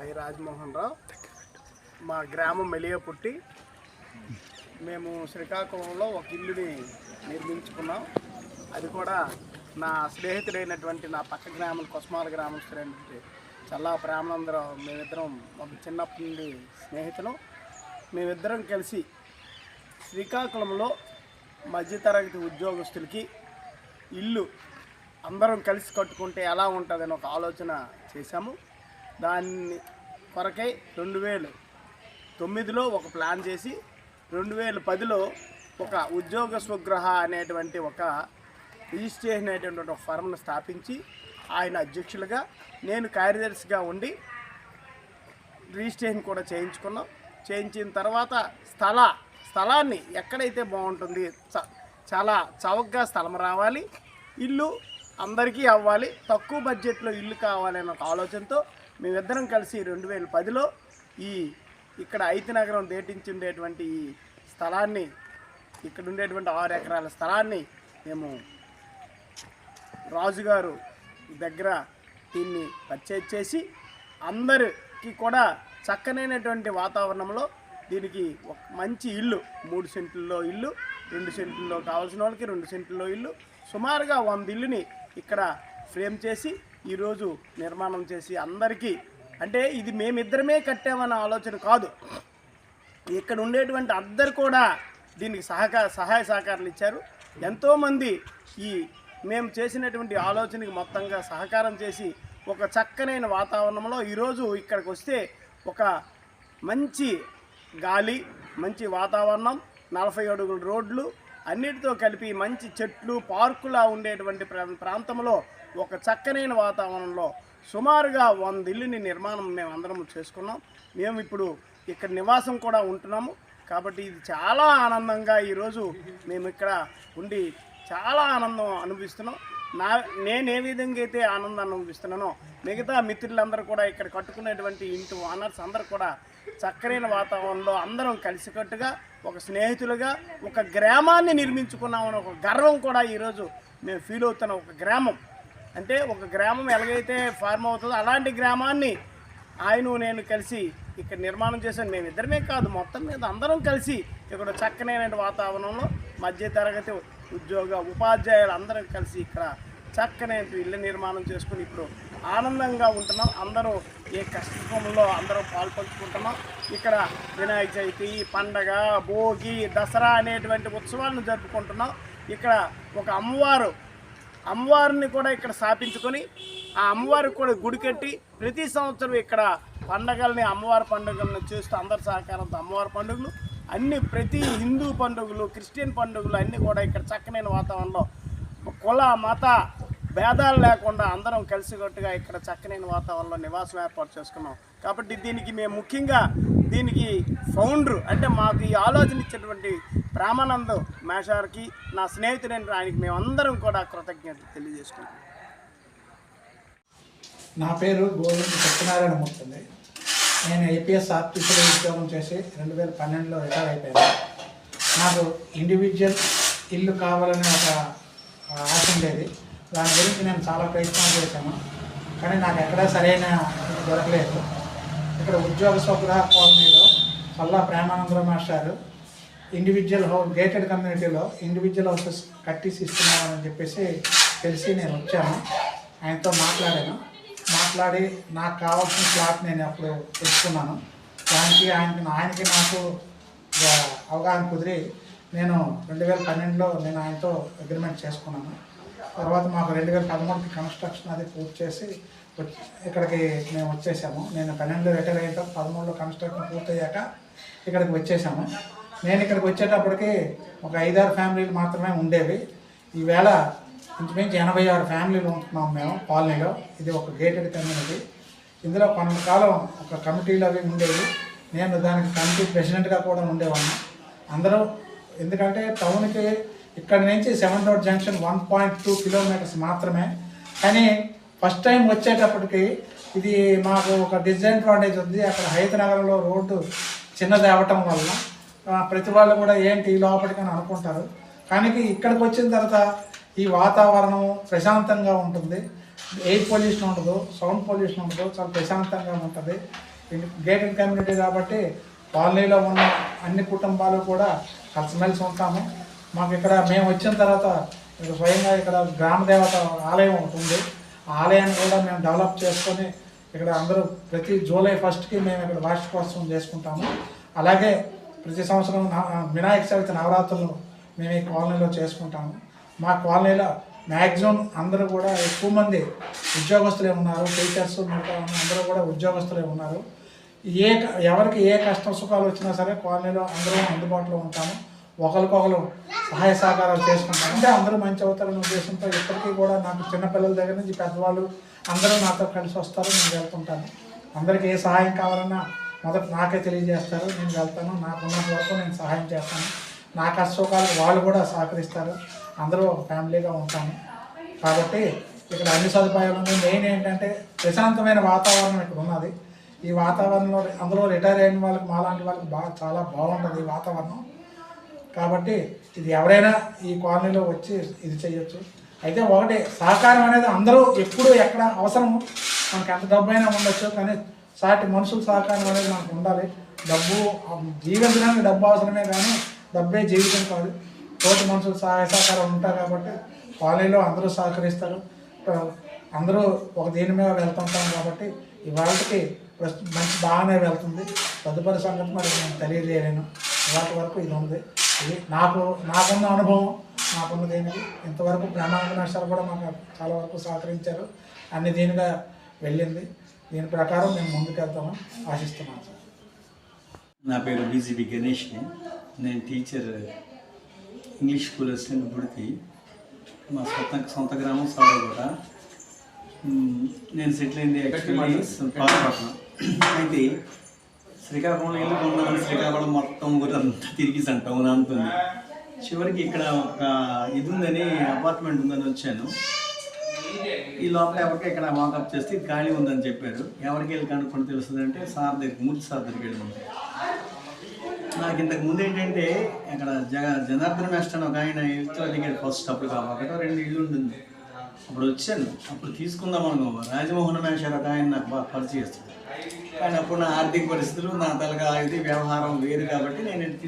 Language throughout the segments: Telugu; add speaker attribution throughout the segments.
Speaker 1: వై రాజమోహన్ రావు. మా గ్రామం మెలియపుట్టి మేము శ్రీకాకుళంలో ఒక ఇల్లుని నిర్మించుకున్నాం. అది కూడా నా స్నేహితుడైనటువంటి నా పక్క గ్రామం కొస్మాల గ్రామస్తుడైనటువంటి చల్లా ప్రేమానందరావు మేమిద్దరం ఒక చిన్నప్పటి నుండి స్నేహితులు. మేమిద్దరం కలిసి శ్రీకాకుళంలో మధ్యతరగతి ఉద్యోగస్తులకి ఇల్లు అందరం కలిసి కట్టుకుంటే ఎలా ఉంటుందని ఒక ఆలోచన చేశాము. దాన్ని కొరకై రెండు వేలు. తొమ్మిదిలో ఒక ప్లాన్ చేసి రెండు వేల పదిలో ఒక ఉద్యోగ స్వగ్రహ అనేటువంటి ఒక రిజిస్ట్రేషన్ అనేటువంటి ఒక ఫర్మ్ను స్థాపించి ఆయన అధ్యక్షులుగా నేను కార్యదర్శిగా ఉండి రిజిస్ట్రేషన్ కూడా చేయించుకున్నాం. చేయించిన తర్వాత స్థల స్థలాన్ని ఎక్కడైతే బాగుంటుంది చ- చాలా చౌకగా స్థలం రావాలి ఇల్లు అందరికీ అవ్వాలి తక్కువ బడ్జెట్లో ఇల్లు కావాలనే ఒక ఆలోచనతో మేమిద్దరం కలిసి రెండు వేల పదిలో ఈ ఇక్కడ ఐతి నగరం దేటించి ఉండేటువంటి ఈ స్థలాన్ని ఇక్కడ ఉండేటువంటి ఆరు ఎకరాల స్థలాన్ని మేము రాజుగారు దగ్గర దీన్ని పర్చేజ్ చేసి అందరికి కూడా చక్కనైనటువంటి వాతావరణంలో దీనికి ఒక మంచి ఇల్లు మూడు సెంట్లలో ఇల్లు రెండు సెంట్లలో కావాల్సిన వాళ్ళకి రెండు సెంట్లలో ఇల్లు సుమారుగా వంద ఇల్లుని ఇక్కడ ఫ్రేమ్ చేసి ఈరోజు నిర్మాణం చేసి అందరికీ అంటే ఇది మేమిద్దరమే కట్టామన్న ఆలోచన కాదు. ఇక్కడ ఉండేటువంటి అందరు కూడా దీనికి సహకార సహాయ సహకారాలు ఇచ్చారు. ఎంతోమంది ఈ మేము చేసినటువంటి ఆలోచనకి మొత్తంగా సహకారం చేసి ఒక చక్కనైన వాతావరణంలో ఈరోజు ఇక్కడికి వస్తే ఒక మంచి గాలి మంచి వాతావరణం నలభై అడుగుల రోడ్లు అన్నిటితో కలిపి మంచి చెట్లు పార్కులా ఉండేటువంటి ప్రా- ప్రాంతంలో ఒక చక్కనైన వాతావరణంలో సుమారుగా వంద ఇల్లుని నిర్మాణం మేము అందరం చేసుకున్నాం. మేము ఇప్పుడు ఇక్కడ నివాసం కూడా ఉంటున్నాము. కాబట్టి ఇది చాలా ఆనందంగా ఈరోజు మేము ఇక్కడ ఉండి చాలా ఆనందం అనుభవిస్తున్నాం. నా నేను ఏ విధంగా అయితే ఆనందాన్ని అనుభవిస్తున్నానో మిగతా మిత్రులందరూ కూడా ఇక్కడ కట్టుకునేటువంటి ఇంటి ఓనర్స్ అందరూ కూడా చక్కనైన వాతావరణంలో అందరం కలిసికట్టుగా ఒక స్నేహితులుగా ఒక గ్రామాన్ని నిర్మించుకున్నామని ఒక గర్వం కూడా ఈరోజు మేము ఫీల్ అవుతున్న ఒక గ్రామం. అంటే ఒక గ్రామం ఎలాగైతే ఫార్మ్ అవుతుందో అలాంటి గ్రామాన్ని ఆయన నేను కలిసి ఇక్కడ నిర్మాణం చేశాను. మేమిద్దరమే కాదు మొత్తం మీద అందరం కలిసి ఇక్కడ చక్కనైన వాతావరణంలో మధ్య తరగతి ఉద్యోగ ఉపాధ్యాయులు అందరం కలిసి ఇక్కడ చక్కనైన ఇల్లు నిర్మాణం చేసుకుని ఇప్పుడు ఆనందంగా ఉంటున్నాం. అందరూ ఏ కష్టంలో అందరూ పాల్పంచుకుంటున్నాం. ఇక్కడ వినాయక చవితి పండగ భోగి దసరా అనేటువంటి ఉత్సవాలను జరుపుకుంటున్నాం. ఇక్కడ ఒక అమ్మవారు అమ్మవారిని కూడా ఇక్కడ స్థాపించుకొని ఆ అమ్మవారికి కూడా గుడి కట్టి ప్రతి సంవత్సరం ఇక్కడ పండగల్ని అమ్మవారి పండుగలను చేస్తూ అందరి సహకారంతో అమ్మవారి పండుగలు అన్ని ప్రతి హిందూ పండుగలు క్రిస్టియన్ పండుగలు అన్నీ కూడా ఇక్కడ చక్కనైన వాతావరణంలో కుల మత భేదాలు లేకుండా అందరం కలిసికట్టుగా ఇక్కడ చక్కనైన వాతావరణంలో నివాసం ఏర్పాటు చేసుకున్నాం. కాబట్టి దీనికి మేము ముఖ్యంగా దీనికి ఫౌండర్ అంటే మాకు ఈ ఆలోచన ఇచ్చినటువంటి ప్రేమానందం మేషార్కి నా స్నేహితుడైన ఆయనకి మేమందరం కూడా కృతజ్ఞత తెలియజేసుకుంటాం
Speaker 2: నా పేరు గోవింద్ సత్యనారాయణ మూర్తి నేను ఏపీఎస్ ఆఫీసర్ ఉద్యోగం చేసి రెండు వేల పన్నెండులో రిటైర్ అయిపోయాను. నాకు ఇండివిజువల్ ఇల్లు కావాలనే ఒక ఆశ ఉండేది. దాని గురించి నేను చాలా ప్రయత్నాలు చేశాను. కానీ నాకు ఎక్కడా సరైన దొరకలేదు. ఇక్కడ ఉద్యోగ స్వగృహ కాలనీలో చల్లా ప్రేమానందరావు మాస్టారు ఇండివిజువల్ హౌస్ గేటెడ్ కమ్యూనిటీలో ఇండివిజువల్ హౌసెస్ కట్టేసి ఇస్తున్నామని చెప్పేసి తెలిసి నేను వచ్చాను. ఆయనతో మాట్లాడాను. మాట్లాడి నాకు కావాల్సిన ప్లాట్ నేను అప్పుడు తెచ్చుకున్నాను. దానికి ఆయనకి ఆయనకి నాకు అవగాహన కుదిరి నేను రెండు వేల పన్నెండులో నేను ఆయనతో అగ్రిమెంట్ చేసుకున్నాను. తర్వాత మాకు రెండు వేల పదమూడుకి కన్స్ట్రక్షన్ అది పూర్తి చేసి ఇక్కడికి మేము వచ్చేసాము. నేను పన్నెండులో రిటైర్ అయ్యాక పదమూడులో కన్స్ట్రక్షన్ పూర్తయ్యాక ఇక్కడికి వచ్చేసాము. నేను ఇక్కడికి వచ్చేటప్పటికి ఒక ఐదారు ఫ్యామిలీలు మాత్రమే ఉండేవి. ఈవేళ ఇంచుమించు ఎనభై ఆరు ఫ్యామిలీలు ఉంటున్నాం మేము కాలనీలో. ఇది ఒక గేటెడ్ కమ్యూనిటీ ఇందులో కొంతకాలం ఒక కమిటీలు అవి ఉండేవి. నేను దానికి కమిటీ ప్రెసిడెంట్గా కూడా ఉండేవాడిని. అందరూ ఎందుకంటే టౌన్కి ఇక్కడ నుంచి seven road junction one point two kilometres మాత్రమే. కానీ ఫస్ట్ టైం వచ్చేటప్పటికి ఇది మాకు ఒక డిసడ్వాంటేజ్ ఉంది. అక్కడ హైదరాబాద్లో రోడ్డు చిన్నది అవ్వటం వల్ల ప్రతి వాళ్ళు కూడా ఏంటి లోపలికని లోపలికి అని అనుకుంటారు. కానీ ఇక్కడికి వచ్చిన తర్వాత ఈ వాతావరణం ప్రశాంతంగా ఉంటుంది. ఎయిర్ పొల్యూషన్ ఉండదు సౌండ్ పొల్యూషన్ ఉండదు చాలా ప్రశాంతంగా ఉంటుంది. గేటెడ్ కమ్యూనిటీ కాబట్టి కాలనీలో ఉన్న అన్ని కుటుంబాలు కూడా కలిసిమెలిసి ఉంటాము. మాకు ఇక్కడ మేము వచ్చిన తర్వాత స్వయంగా ఇక్కడ గ్రామదేవత ఆలయం ఉంటుంది ఆ ఆలయాన్ని కూడా మేము డెవలప్ చేసుకొని ఇక్కడ అందరూ ప్రతి జూలై ఫస్ట్కి మేము ఇక్కడ వార్షికోత్సవం చేసుకుంటాము. అలాగే ప్రతి సంవత్సరం వినాయక చవితి నవరాత్రులు మేము ఈ కాలనీలో చేసుకుంటాము. మా కాలనీలో మ్యాక్సిమం అందరూ కూడా ఎక్కువ మంది ఉద్యోగస్తులే ఉన్నారు. టీచర్స్ మిగతా అందరూ కూడా ఉద్యోగస్తులే ఉన్నారు. ఏ ఎవరికి ఏ కష్టం సుఖాలు వచ్చినా సరే కాలనీలో అందరూ అందుబాటులో ఉంటాము. ఒకరికొకరు సహాయ సహకారాలు చేసుకుంటాం అంటే అందరూ మంచి అవుతారనే ఉద్దేశంతో ఇప్పటికీ కూడా నాకు చిన్నపిల్లల దగ్గర నుంచి పెద్దవాళ్ళు అందరూ నాతో కలిసి వస్తారు. నేను వెళ్తుంటాను. అందరికీ ఏ సహాయం కావాలన్నా మొదట నాకే తెలియజేస్తారు. నేను వెళ్తాను. నాకున్నంత వరకు నేను సహాయం చేస్తాను. నా కష్ట వాళ్ళు కూడా సహకరిస్తారు. అందరూ ఒక ఫ్యామిలీగా ఉంటాము. కాబట్టి ఇక్కడ అన్ని సదుపాయాలు ఉన్నాయి. మెయిన్ ఏంటంటే ప్రశాంతమైన వాతావరణం ఇక్కడ ఉన్నది. ఈ వాతావరణంలో అందులో రిటైర్ అయిన వాళ్ళకి మాలాంటి వాళ్ళకి బాగా చాలా బాగుంటుంది ఈ వాతావరణం. కాబట్టి ఇది ఎవరైనా ఈ కాలనీలో వచ్చి ఇది చేయొచ్చు. అయితే ఒకటి సహకారం అనేది అందరూ ఎప్పుడు ఎక్కడ అవసరము. మనకు ఎంత డబ్బు అయినా ఉండొచ్చు కానీ సాటి మనుషుల సహకారం అనేది మనకు ఉండాలి. డబ్బు జీవించడానికి డబ్బు అవసరమే కానీ డబ్బే జీవితం కాదు. తోటి మనుషులు సహాయ సహకారం ఉంటారు కాబట్టి కాలేజీలో అందరూ సహకరిస్తారు. అందరూ ఒక దీని మీద వెళ్తుంటాం కాబట్టి ఇవాళకి ప్రస్తుతం మంచి బాగానే వెళ్తుంది. తదుపరి సంగతి మరి నేను తెలియజేయలేను. ఇవాటి వరకు ఇది ఉంది. ఇది నాకు నాకున్న అనుభవం నాకున్న ఏమిటి? ఇంతవరకు బ్రహ్మాండ కూడా మాకు చాలా వరకు సహకరించారు. అన్ని దీనిగా వెళ్ళింది. దీని ప్రకారం మేము ముందుకెళ్తామని ఆశిస్తున్నాను సార్.
Speaker 3: నా పేరు బీజీబీ గణేష్ని. నేను teacher English school assistant Buditi మా సొంత సొంత గ్రామం సౌరగూడ మ్, నేను సెటిల్ అయింది యాక్చువల్లీ పాలపట్నం. అయితే శ్రీకాకుళంలో ఇల్లు కొన్నామని శ్రీకాకుళం మొత్తం ఊరంతా తిరిగి టౌన్ అంతుంది చివరికి ఇక్కడ ఒక ఇది ఉందని అపార్ట్మెంట్ ఉందని వచ్చాను. ఈ లోపల ఎవరికి ఇక్కడ వాకప్ చేస్తే ఖాళీ ఉందని చెప్పారు. ఎవరికి వెళ్ళి కనుక్కొని తెలుస్తుందంటే సార్ దగ్గర మూర్తి సార్ దగ్గరికి వెళ్ళి నాకు ఇంతకు ముందు ఏంటంటే అక్కడ జగ జనార్దన మేస్టర్ అని ఒక ఆయన ఇల్లు ఫస్ట్ అప్పుడు కాబట్టి రెండు ఇల్లు ఉంటుంది. అప్పుడు వచ్చాను. అప్పుడు తీసుకుందాం అనుకో రాజమోహన్ మేషర్ ఒక ఆయన నాకు బాగా కానీ అప్పుడు నా ఆర్థిక పరిస్థితులు నా తలగా ఇది వ్యవహారం వేరు కాబట్టి నేను ఇది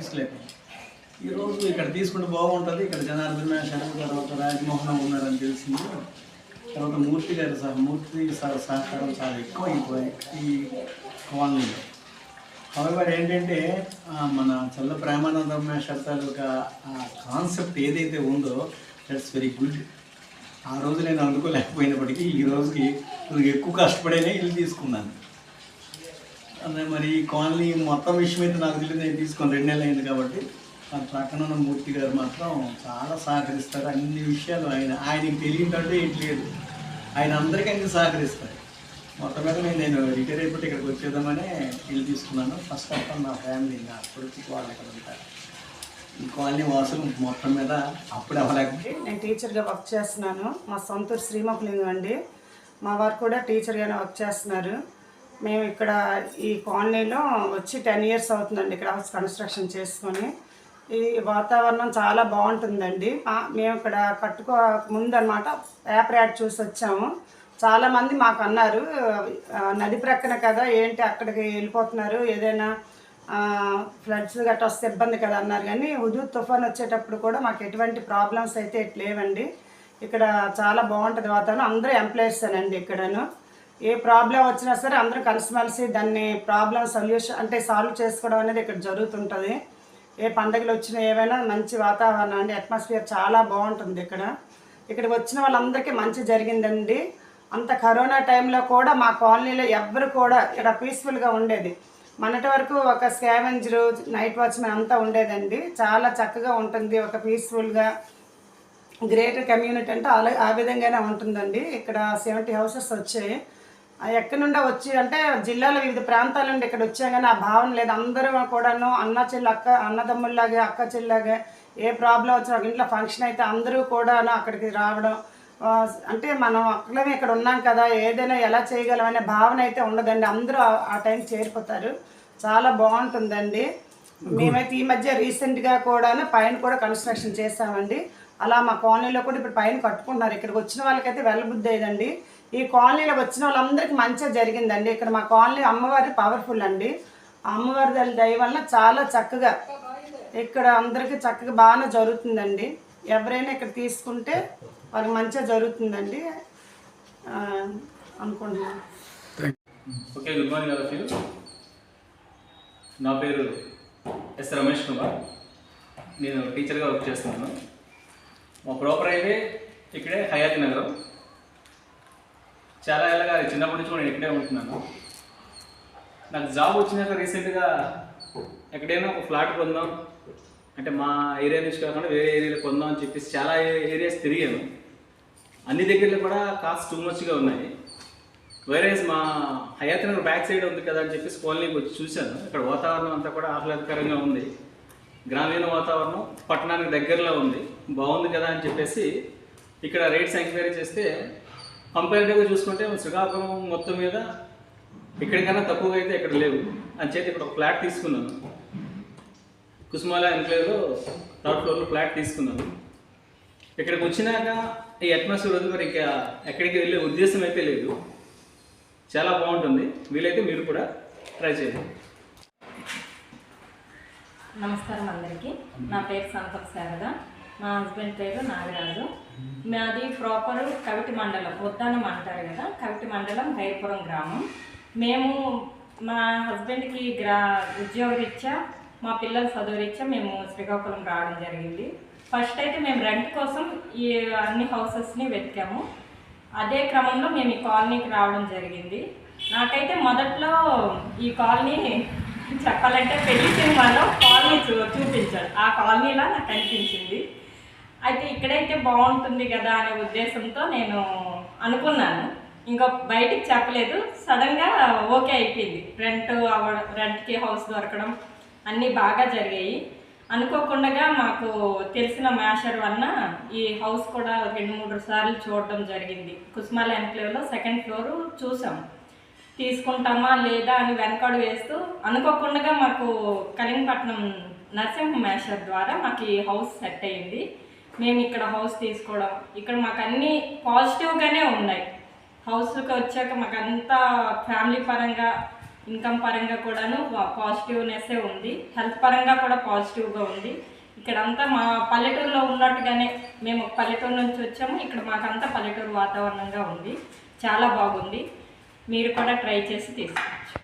Speaker 3: ఈరోజు ఇక్కడ తీసుకుంటే బాగుంటుంది. ఇక్కడ జనార్దన మేషర్ తర్వాత రాజమోహన్ ఉన్నారని తెలిసింది. తర్వాత మూర్తి గారు సహ మూర్తి సహకారం చాలా ఎక్కువ అయిపోయి ఈ కాలనీలో. హౌఎవర్ ఏంటంటే మన చల్ల ప్రేమానంద శబ్దాలు ఒక ఆ కాన్సెప్ట్ ఏదైతే ఉందో దట్స్ వెరీ గుడ్ ఆ రోజు నేను అందుకోలేకపోయినప్పటికీ ఈ రోజుకి ఎక్కువ కష్టపడేనే ఇల్లు తీసుకున్నాను. అదే మరి ఈ కాలనీ మొత్తం విషయం అయితే నాకు తెలియదు నేను తీసుకొని రెండు నెలలు అయింది కాబట్టి ఆ ప్రకటన ఉన్న మూర్తి గారు మాత్రం చాలా సహకరిస్తారు. అన్ని విషయాలు ఆయన ఆయనకి తెలియదంటే ఏంటి లేదు. ఆయన అందరికీ అన్ని సహకరిస్తారు. మొత్తం మీద నేను నేను రిటైర్ అయిపోతే ఇక్కడికి వచ్చేద్దామనే ఇల్లు తీసుకున్నాను. ఫస్ట్ ఆఫ్ ఆల్ నా ఫ్యామిలీ నా కొడుకు వాళ్ళు ఇక్కడ ఉంటారు. ఈ కాలనీ వాసులు మొత్తం మీద అప్పుడు అవ్వలేకపోతే
Speaker 4: నేను టీచర్గా వర్క్ చేస్తున్నాను. మా సొంతూరు శ్రీముఖలింగం అండి. మా వారు కూడా టీచర్గానే వర్క్ చేస్తున్నారు. మేము ఇక్కడ ఈ కాలనీలో వచ్చి టెన్ ఇయర్స్ అవుతుందండి ఇక్కడ హౌస్ కన్స్ట్రక్షన్ చేసుకొని. ఈ వాతావరణం చాలా బాగుంటుందండి. మేము ఇక్కడ కట్టుకో ముందన్నమాట పేపర్ యాడ్ చూసి వచ్చాము. చాలామంది మాకు అన్నారు నది ప్రక్కన కదా ఏంటి అక్కడికి వెళ్ళిపోతున్నారు ఏదైనా ఫ్లడ్స్ గట్రా వస్తే ఇబ్బంది కదా అన్నారు. కానీ హుదూద్ తుఫాన్ వచ్చేటప్పుడు కూడా మాకు ఎటువంటి ప్రాబ్లమ్స్ అయితే లేవండి. ఇక్కడ చాలా బాగుంటుంది వాతావరణం. అందరూ ఎంప్లాయీస్ అండి ఇక్కడను. ఏ ప్రాబ్లం వచ్చినా సరే అందరూ కలిసిమెలిసి దాన్ని ప్రాబ్లం సొల్యూషన్ అంటే సాల్వ్ చేసుకోవడం అనేది ఇక్కడ జరుగుతుంటుంది. ఏ పండగలు వచ్చినా ఏవైనా మంచి వాతావరణం అండి. అట్మాస్ఫియర్ చాలా బాగుంటుంది ఇక్కడ. ఇక్కడికి వచ్చిన వాళ్ళందరికీ మంచి జరిగిందండి. అంత కరోనా టైంలో కూడా మా కాలనీలో ఎవ్వరు కూడా ఇక్కడ పీస్ఫుల్గా ఉండేది. మొన్నటి వరకు ఒక స్కావెంజరు నైట్ వాచ్మెన్ అంతా ఉండేదండి. చాలా చక్కగా ఉంటుంది ఒక పీస్ఫుల్గా గ్రేటర్ కమ్యూనిటీ అంటే అలా ఆ విధంగానే ఉంటుందండి. ఇక్కడ సెవెంటీ హౌసెస్ వచ్చాయి. ఎక్కడి నుండో వచ్చి అంటే జిల్లాలో వివిధ ప్రాంతాల నుండి ఇక్కడ వచ్చాం కానీ ఆ భావన లేదు. అందరూ కూడాను అన్న చెల్లి అక్క అన్నదమ్ముల్లాగే అక్క చెల్లిలాగే ఏ ప్రాబ్లం వచ్చినా ఇంట్లో ఫంక్షన్ అయితే అందరూ కూడాను అక్కడికి రావడం అంటే మనం అక్కడమే ఇక్కడ ఉన్నాం కదా ఏదైనా ఎలా చేయగలం అనే భావన అయితే ఉండదండి. అందరూ ఆ- టైం చేరిపోతారు. చాలా బాగుంటుందండి. మేమైతే ఈ మధ్య రీసెంట్గా కూడా పైన కూడా కన్స్ట్రక్షన్ చేసామండి అలా మా కాలనీలో కూడా ఇప్పుడు పైన కట్టుకుంటున్నారు. ఇక్కడికి వచ్చిన వాళ్ళకైతే వెళ్ళబుద్ధి అయ్యిందండి. ఈ కాలనీలో వచ్చిన వాళ్ళందరికీ మంచిగా జరిగిందండి. ఇక్కడ మా కాలనీ అమ్మవారి పవర్ఫుల్ అండి. అమ్మవారి దయ వల్ల చాలా చక్కగా ఇక్కడ అందరికీ చక్కగా బాగానే జరుగుతుందండి. ఎవరైనా ఇక్కడ తీసుకుంటే వాళ్ళకి మంచిగా జరుగుతుందండి. అనుకుంటున్నాను.
Speaker 5: Okay good morning all of you నా పేరు ఎస్ రమేష్ కుమార్. నేను టీచర్గా వర్క్ చేస్తున్నాను. మా ప్రాపర్ అయితే ఇక్కడే హయాతి నగరం. చాలా ఏళ్ళగా చిన్నప్పటి నుంచి కూడా నేను ఇక్కడే ఉంటున్నాను. నాకు జాబ్ వచ్చినాక రీసెంట్గా ఎక్కడైనా ఒక ఫ్లాట్ కొందాం అంటే మా ఏరియా నుంచి కాకుండా వేరే ఏరియాలో కొందాం అని చెప్పేసి చాలా ఏరియాస్ తిరిగాను. అన్ని దగ్గరలో కూడా కాస్ట్ టూ మచ్గా ఉన్నాయి. వైరస్ మా హయాత్ నగర్ బ్యాక్ సైడ్ ఉంది కదా అని చెప్పేసి కాలనీకి వచ్చి చూశాను. ఇక్కడ వాతావరణం అంతా కూడా ఆహ్లాదకరంగా ఉంది. గ్రామీణ వాతావరణం పట్టణానికి దగ్గరలో ఉంది. బాగుంది కదా అని చెప్పేసి ఇక్కడ రేట్స్ ఎంక్వైరీ చేస్తే కంపారిటివ్గా చూసుకుంటే శ్రీకాకుళం మొత్తం మీద ఇక్కడికన్నా తక్కువగా అయితే ఇక్కడ లేవు. అని చేతి ఇక్కడ ఒక ఫ్లాట్ తీసుకున్నాను. కుసుమాల ఎన్క్లేవ్లో థర్డ్ ఫ్లోర్లో ఫ్లాట్ తీసుకున్నాను. ఇక్కడికి వచ్చినాక ఈ అట్మాస్ఫియర్ వదిలి మరి ఇంకా ఎక్కడికి వెళ్ళే ఉద్దేశం అయితే లేదు. చాలా బాగుంటుంది. వీలైతే మీరు కూడా ట్రై చేయండి.
Speaker 6: నమస్కారం అందరికీ. నా పేరు సంపత్ శారద. మా హస్బెండ్ పేరు నాగరాజు. మాది ప్రాపర్ కవిటి మండలం ఉద్దానం అంటారు కదా కవిటి మండలం హైపురం గ్రామం. మేము మా హస్బెండ్కి గ్రా ఉద్యోగరీత్యా మా పిల్లల చదువు రీత్యా మేము శ్రీకాకుళం రావడం జరిగింది. ఫస్ట్ అయితే మేము రెంట్ కోసం ఈ అన్ని హౌసెస్ని వెతికాము. అదే క్రమంలో మేము ఈ కాలనీకి రావడం జరిగింది. నాకైతే మొదట్లో ఈ కాలనీ చెప్పాలంటే పెళ్ళి సినిమాలో కాలనీ చూ చూపించాడు ఆ కాలనీలా నాకు అనిపించింది. అయితే ఇక్కడైతే బాగుంటుంది కదా అనే ఉద్దేశంతో నేను అనుకున్నాను. ఇంకా బయటికి చెప్పలేదు. సడన్గా ఓకే అయిపోయింది. రెంట్ అవ్వడం రెంట్కి హౌస్ దొరకడం అన్నీ బాగా జరిగాయి. అనుకోకుండా మాకు తెలిసిన మ్యాషర్ వలన ఈ హౌస్ కూడా రెండు మూడు సార్లు చూడడం జరిగింది. కుస్మాల ఎన్క్లేవ్లో సెకండ్ ఫ్లోర్ చూసాం. తీసుకుంటామా లేదా అని వెనకాడు వేస్తూ అనుకోకుండా మాకు కరీంపట్నం నరసింహ మేషర్ ద్వారా మాకు ఈ హౌస్ సెట్ అయ్యింది మేము ఇక్కడ హౌస్ తీసుకోవడం ఇక్కడ మాకు అన్నీ పాజిటివ్గానే ఉన్నాయి. హౌస్కి వచ్చాక మాకు అంతా ఫ్యామిలీ పరంగా ఇన్కమ్ పరంగా కూడాను పాజిటివ్నెస్సే ఉంది. హెల్త్ పరంగా కూడా పాజిటివ్గా ఉంది. ఇక్కడంతా మా పల్లెటూరులో ఉన్నట్టుగానే మేము పల్లెటూరు నుంచి వచ్చాము. ఇక్కడ మాకంతా పల్లెటూరు వాతావరణంగా ఉంది. చాలా బాగుంది. మీరు కూడా ట్రై చేసి తీసుకోవచ్చు.